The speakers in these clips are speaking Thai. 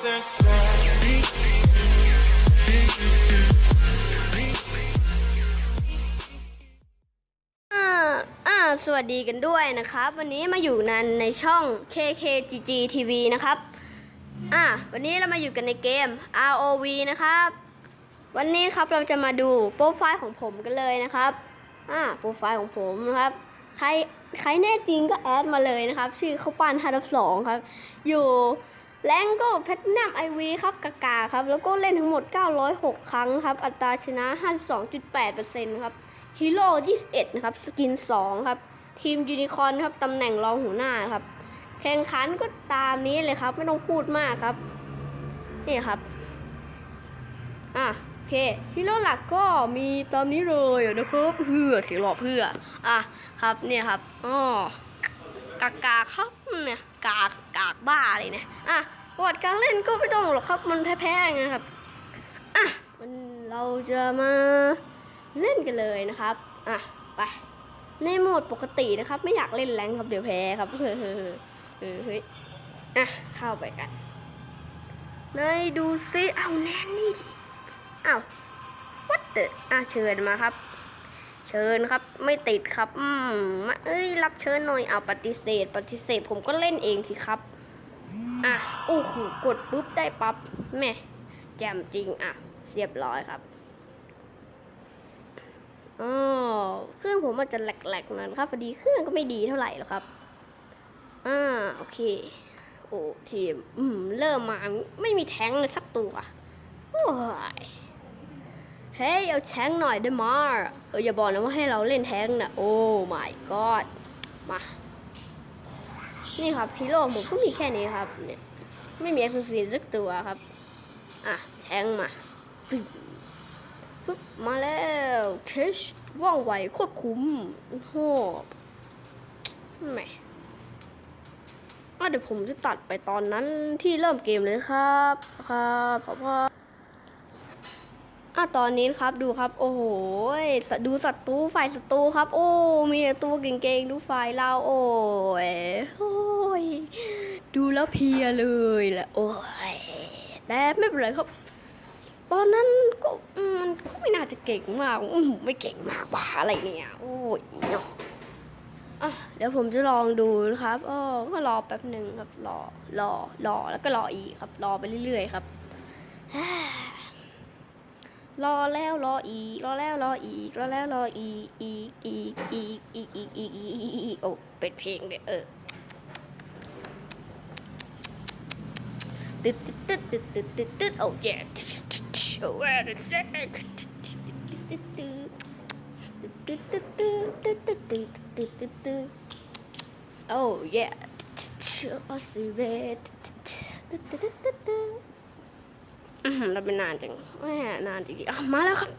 สวัสดีกันด้วยนะครับ วันนี้มาอยู่นันในช่อง KKGG TV นะครับ อ่าวันนี้เรามาอยู่กันในเกม ROV นะครับ วันนี้ครับเราจะมาดูโปรไฟล์ของผมกันเลยนะครับ อ่าโปรไฟล์ของผมนะครับใครใครแน่จริงก็แอดมาเลยนะครับ ชื่อข้าวปั้น5ทับ2ครับ อยู่ แรงก็แพทนัมไอวีครับกากาครับ แล้วก็เล่นทั้งหมด 906 ครั้งครับ อัตราชนะ 52.8%ครับฮีโร่21นะครับ สกิน 2 ครับ ทีมยูนิคอร์นครับ ตำแหน่งรองหัวหน้าครับ แข่งขันก็ตามนี้เลยครับ ไม่ต้องพูดมากครับ นี่ครับ อะโอเคฮีโร่หลักก็มีตามนี้เลยนะครับเพื่อเสียงหลอกเพื่อ อะครับเนี่ยครับอ๋อกากาครับเนี่ยกากกากบ้าเลยเนี่ยอะ ประวัติการเล่นก็ไม่ต้องหรอกครับ มันแพ้ๆไงครับ อะวันเราจะมาเล่นกันเลยนะครับ อะ ไป ในโหมดปกตินะครับ ไม่อยากเล่นแรงครับเดี๋ยวแพ้ครับ เฮ้ยเฮ้ยเฮ้ยเฮ้ยอะ เข้าไปกันนายดูซิเอาแน่นี่ดิอ้าววัดเดออะเชิญมาครับ เชิญครับไม่ติดครับ อืมเอ้ยรับเชิญหน่อยเอาปฏิเสธ ปฏิเสธผมก็เล่นเองสิครับ อะโอ้โหกดปุ๊บได้ปั๊บแม่แจ่มจริงอะเรียบร้อยครับอ๋อเครื่องผมอาจจะแหลกๆหน่อยนครับพอดีเครื่องก็ไม่ดีเท่าไหร่หรอกครับอ่าโอเค โอ้ทีมอืมเริ่มมาไม่มีแท้งเลยสักตัวโอ้ยเฮ้ยเอาแท้งหน่อยได้มาเอออย่าบอกนะว่าให้เราเล่นแท้งนะโอ้ my god มา นี่ครับฮีโร่ผมก็มีแค่นี้ครับเนี่ยไม่มีเอ็กซ์ซีสักตัวครับ อะแทงมาปึ๊บึ๊บมาแล้วเคชว่องไวควบคุมโอ้โหแหมอะเดี๋ยวผมจะตัดไปตอนนั้นที่เริ่มเกมเลยครับ ครับพ่อพ่อ อะตอนนี้ครับดูครับ โอ้โหดูศัตรูฝ่ายศัตรูครับ โอ้ มีแต่ตัวเก่งๆดูฝ่ายเราโอ้ยโอ้ยดูแล้วเพียเลยแหละโอ้ยแต่ไม่เป็นไรครับ ตอนนั้นก็มันก็ไม่น่าจะเก่งมากอืไม่เก่งมากบ้าอะไรเนี่ย โอ้ยเนาะอะเดี๋ยวผมจะลองดูนะครับอ๋อก็รอแป๊บหนึ่งครับรอรอรอแล้วก็รออีกครับ รอไปเรื่อยๆครับ รอแล้วรออีกรอแล้วรออีกรอแล้วรออีกอีกอีกอีกอีกอีกอีกอีกอีกอีกโอ้เป็นเพลงเลยเออตึ๊ดตึ๊ดตึ๊ดตึ๊ดตึ๊ดตึ๊ดตึ๊ดโอ้ยโอ้ยตึ๊ดตึ๊ดตึ๊ดตึ๊ดตึ๊ดตึ๊ดตึ๊ดตึ๊ดตึ๊ดตึ๊ดตึ๊ดตึ๊ดตึ๊ดตึ๊ดโอ้ยโอ้สิเรตึ๊ดตึ๊ดตึ๊ดตึ๊ดตึ๊ด เราเป็นนานจังแม่นานจริงๆอะมาแล้วครับ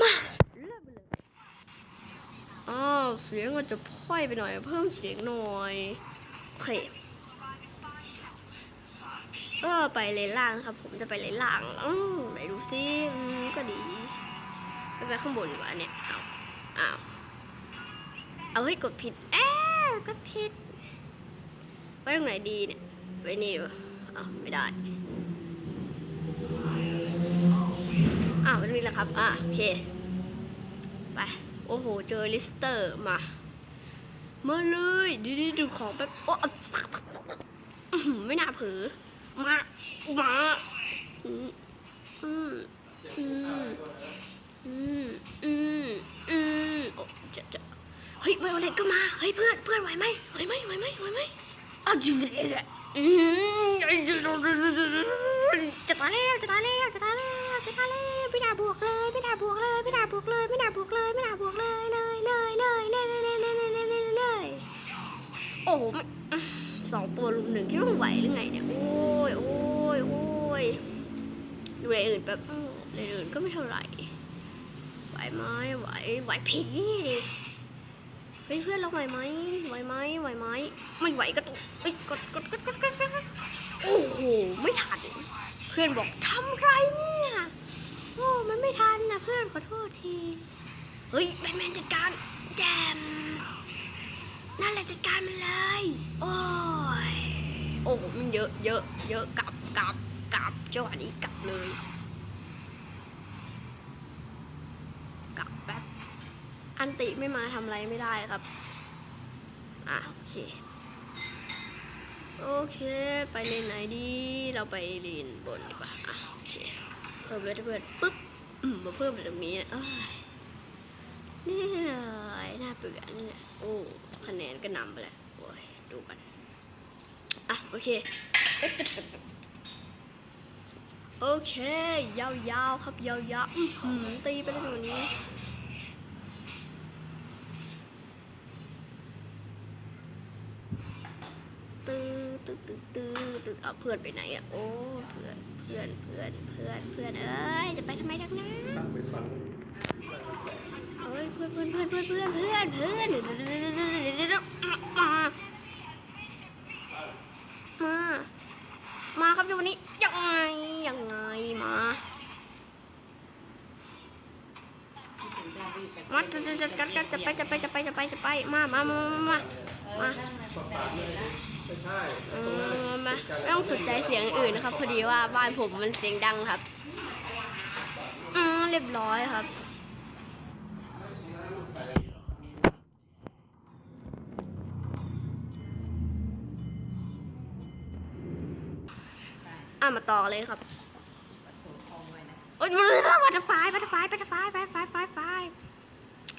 มาเริ่มเลยอ้าวเสียงมันจะพ่อยไปหน่อย เพิ่มเสียงหน่อยโอเคเออไปเลนล่างครับ ผมจะไปเลนล่างอืมไหนดูซิอืมก็ดีไปไปข้างบนดีกว่าเนี่ยเอาอ้าวเอาให้ยกดผิดแอบกดผิดไว้ตรงไหนดีเนี่ยไว้นี่ดีกว่าอ้าวไม่ได้ อ้าวไว้ตรงนี้แหละครับ อะโอเค ไป โอ้โห เจอลิสเตอร์มามาเลยดีดีดูของแป๊บโอ้ไม่น่าเผลอมา มาอืมอืมอืมอืมอืมอืมโอ้จะจะเฮ้ยไวโอเลตก็มา เฮ้ยเพื่อนเพื่อนไหวไหมไหวไหมไหวไหมไหวไหมอ้าวจิบเลยแหละอืมจะตายแล้วจะตายแล้วจะตายแล้ว กเลยไม่น่าบวกเลยไม่น่าบวกเลยไม่น่าบวกเลยไม่น่าบวกเลยเลยเลยเลยเลยเลยเลยเลยเลยเลยเลยโอ้โหสองตัวลุมหนึ่งคิดว่าไหวหรือไงเนี่ยโอ้ยโอ้ยโอ้ยดูเลยอื่นแบบอืมเลยอื่นก็ไม่เท่าไหร่ไหวไหมไหวไหวผีดิเฮ้ยเพื่อนเราไหวไหมไหวไหมไหวไหมไม่ไหวก็ต้องเอ้ยกดกดกดกดกดกดโอ้โหไม่ทันเพื่อนบอกทำไรเนี่ย นะเพื่อนขอโทษที เฮ้ยแบทแมนจัดการแจมนั่นแหละจัดการมันเลย โอ้ยโอ้โหมันเยอะเยอะเยอะกลับกลับกลับจังหวะนี้กลับเลยกลับแป๊บอันติไม่มาทำอะไรไม่ได้ครับ อะโอเค โอเค ไปเลนไหนดี เราไปเลนบนดีกว่า อะโอเคเพิ่มเลยเพื่อนปุ๊บ มาเพิ่มตรงนี้นะนี่น่าเบื่อนี่แหละโอ้คะแนนก็นำไปแล้วโอ้ยดูกันอะโอเคโอเค ยาวๆครับยาวๆตีไปเล้วตัวนี้ ตื้อตื้อตื้อ ตื้อตื้อเอาเพื่อนไปไหนอะโอ้เพื่อนเพื่อนเพื่อนเพื่อนเพื่อนเอ้ยจะไปทำไมทักนั้นเอ้ยเพื่อนเพื่อนเพื่อนเพื่อนเพื่อนเพื่อนเพื่อนเดี๋ยวเดี๋ยวเดี๋ยวมามามาครับเดี๋ยววันนี้ยังไงยังไงมามาจะจะจะจะจะไปจะไปจะไปจะไปจะไปมามามามามา ไม่ใช่เอตรงนั้นอมาไม่ต้องสนใจเสียงอื่นนะครับ พอดีว่าบ้านผมมันเสียงดังครับ อืมเรียบร้อยครับอะมาต่อเลยครับโอ๊ยวัตถุไฟวัตถุไฟวัตถุไฟไฟไฟไฟไฟ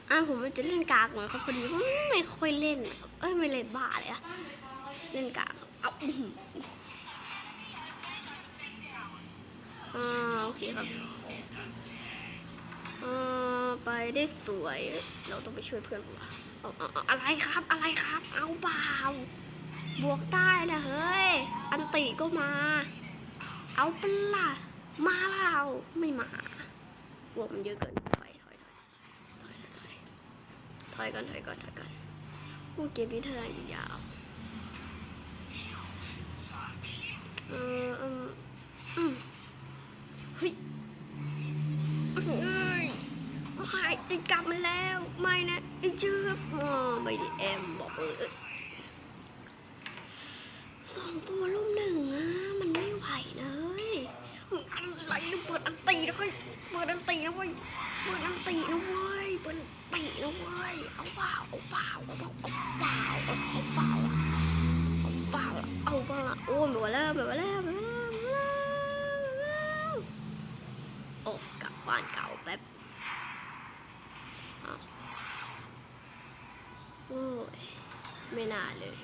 อะผมจะเล่นกากหน่อยครับพอดีว่าไม่ค่อยเล่นครับเอ้ยไม่เล่นบ้าเลยอะ เล่นกากครับเอาอื้อหืออ่าโอเคครับอ่าไปได้สวย เราต้องไปช่วยเพื่อนว่ะเอาเอาเอาอะไรครับอะไรครับ เอาเปล่าบวกได้นะเฮ้ย อันติก็มา เอาเปล่ามาเปล่าไม่มาบวกมันเยอะเกินถอยถอยถอยถอยถอยถอยก่อนถอยก่อนถอยก่อนโอเกมนี้ทายยาว เอออืมอืมเฮ้ยเอ้ยไม่ติดกลับมาแล้ว ไม่นะไอ้เจืบอ๋อไม่ได้แอมบอกเลยสองตัวลุ่มหนึ่งอะ มันไม่ไหวเฮ้ยอะไรนะเปิดอันตีนะเว้ยเปิดอันตีนะเว้ยเปิดอันตีนะเว้ยเปิดอันตีนะเว้ยเอาเปล่าเอาเปล่าเอาเปล่าเอาเปล่าเอาเปล่า เปล่าเอาเปล่าโอ้ยไม่ไหวแล้วไม่ไหวแล้วไม่ไหวแล้วไม่ไหวแล้วโอ้กลับบ้านเก่าแป๊บอ้าวโอ้ยไม่น่าเลย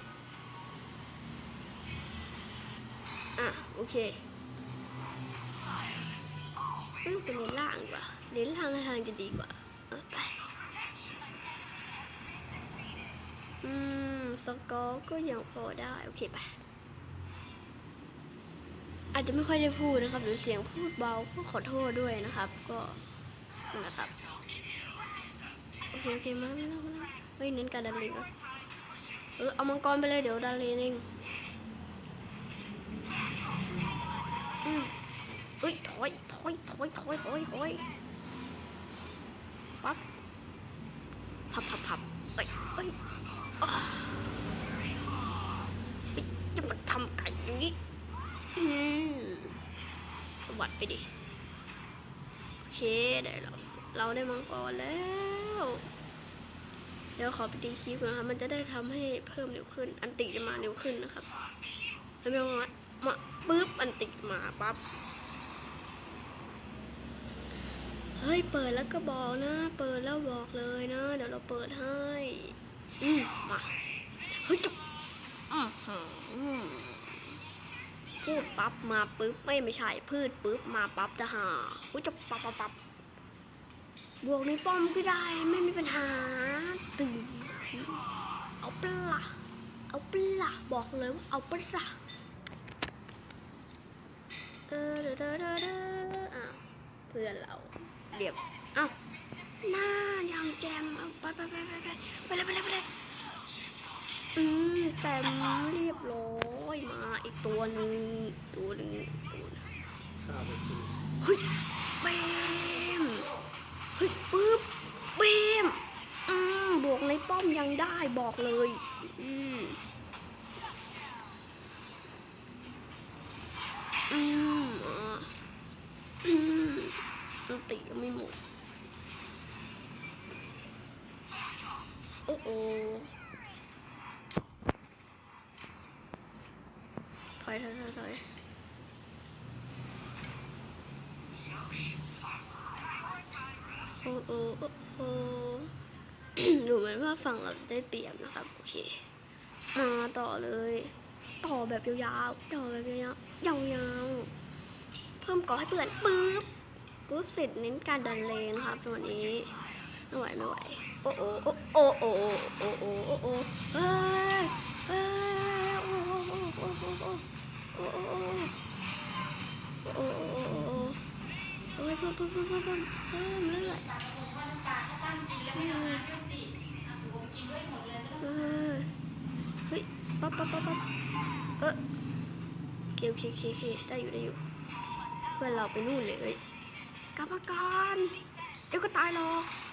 อะโอเคเอ้ยไปเลนล่างกว่าเลนล่างทางจะดีกว่าอะไปอืม สกอร์ก็ยังพอได้ โอเคไปอาจจะไม่ค่อยได้พูดนะครับ หรือเสียงพูดเบาก็ขอโทษด้วยนะครับ ก็นะครับ โอเคโอเคมาแล้วมาแล้วเฮ้ยเน้นการดันเลนครับเออเอามังกรไปเลยเดี๋ยวดันเลนเองอืมเฮ้ยถอยถอยถอยถอยถอยถอยปั๊บพับพับพับเอ้ยเอ้ยอ้าเฮ้ย จะมาทำไก่อย่างนี้อืมสวัสดไปดิ โอเคได้เราเราได้มังกรแล้ว เดี๋ยวขอไปตีคลิปนะครับ มันจะได้ทำให้เพิ่มเร็วขึ้น อันติจะมาเร็วขึ้นนะครับ แล้วไม่ต้องมามาปุ๊บ อันติมาปั๊บเฮ้ย เปิดแล้วก็บอกนะ เปิดแล้วบอกเลยนะ เดี๋ยวเราเปิดให้ อืมมาเฮ้ยจุ๊บอือหือพูดปั๊บมาปุ๊บไม่ไม่ใช่พืชปุ๊บมาปั๊บจะหาอุ้ยจะปั๊บปั๊บปั๊บบวกในป้อมก็ได้ไม่มีปัญหาตื่นเอาเปล่าเอาเปล่าบอกเลยว่าเอาเปล่าเออเด้อเด้อเด้อเด้ออะเพื่อนเราเรียบเอ้าหน้ายังแจมเอา ไปไปไปไปไปเลยไปเลยไปเลยอืมแต่เรียบร้อยมาอีกตัวหนึ่งตัวหนึ่งตัวเฮ้ยเบมเฮ้ยปึ๊บเบมอืมบวกในป้อมยังได้บอกเลยอืมอืมอืมตียังไม่หมด อ้โอถอยถอยถอยถอยโอ้โอ้โอ้ดูเหมือนว่าฝั่งเราจะได้เปรียบนะครับ โอเคมาต่อเลย ต่อแบบยาวๆต่อแบบยาวๆยาวๆเพิ่มก่อให้เปื่อนปึ๊บปึ๊บเสร็จเน้นการดันเลนครับส่วนนี้ ไม่ไหวไม่ไหวโอ้โอ้โอ้โอ้โอ้โอ้โอ้โอ้เอ้ยโอ้ยโอ้โอ้โอ้โอ้โอ้โอ้โอ้โอ้โอ้โอ้โอ้โอ้ยปุ๊บปุ๊บปุ๊บปุ๊บโอ้ยเลือ้ดโอ้ยปั๊บปั๊บปั๊บปั๊บโอ้ยโอเคโอเคโอเคโอเคโอ้อยู่โอ้อ้ยู่เพื่อ้นเราไโนู่นเลยกรรมโอ้เดี๋ยวยโอ้ยหโอ้ยโอ้ยโอ้ยโอ้ยโอ้ก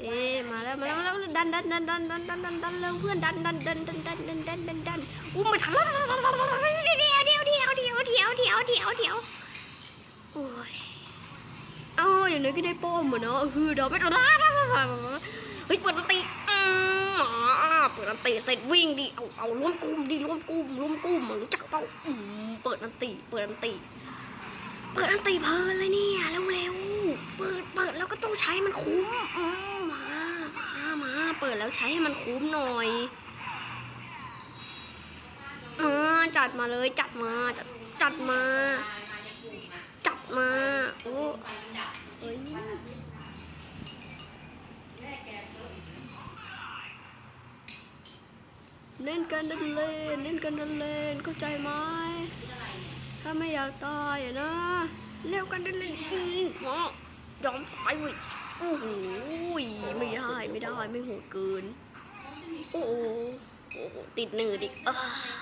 เอ๊ะมาแล้วมาแล้วมาแล้วดันดันดันดันดันดันดันดันเร็วเพื่อนดันดันดันดันดันดันดันดันดันอุ้มไม่ทันแล้วเดี๋ยวเดี๋ยวเดี๋ยวเดี๋ยวเดี๋ยวเดี๋ยวเดี๋ยวเดี๋ยวโอ้ยเอาอย่างนี้ก็ได้ป้อมเหมือนเนาะคือเดี๋ยวไม่ต้องเฮ้ยเปิดอันติอืมอ่าเปิดอันติเสร็จวิ่งดิเอาเอาร่วมกลุ่มดิร่วมกลุ่มร่วมกลุ่มรู้จักเปล่าอืมเปิดอันติเปิดอันติเปิดอันตีเพลินเลยเนี่ยเร็วๆ เปิดเปิดแล้วก็ต้องใช้มันคุ้มอืมมามามาเปิดแล้วใช้ให้มันคุ้มหน่อยเออจัดมาเลยจัดมาจัดจัดมา จัดมาโอ้เอ้ยเล่นกันดันเล่นเล่นกันดันเล่นเข้าใจไหมถ้าไม่อยากตายอะนะเร็วกันดันเล่นอืมหมอ ยอมตายเว้ยโอ้โหไม่ได้ ไม่ได้ ไม่โหดเกิน โอ้โหติดหนืดอีกออโอ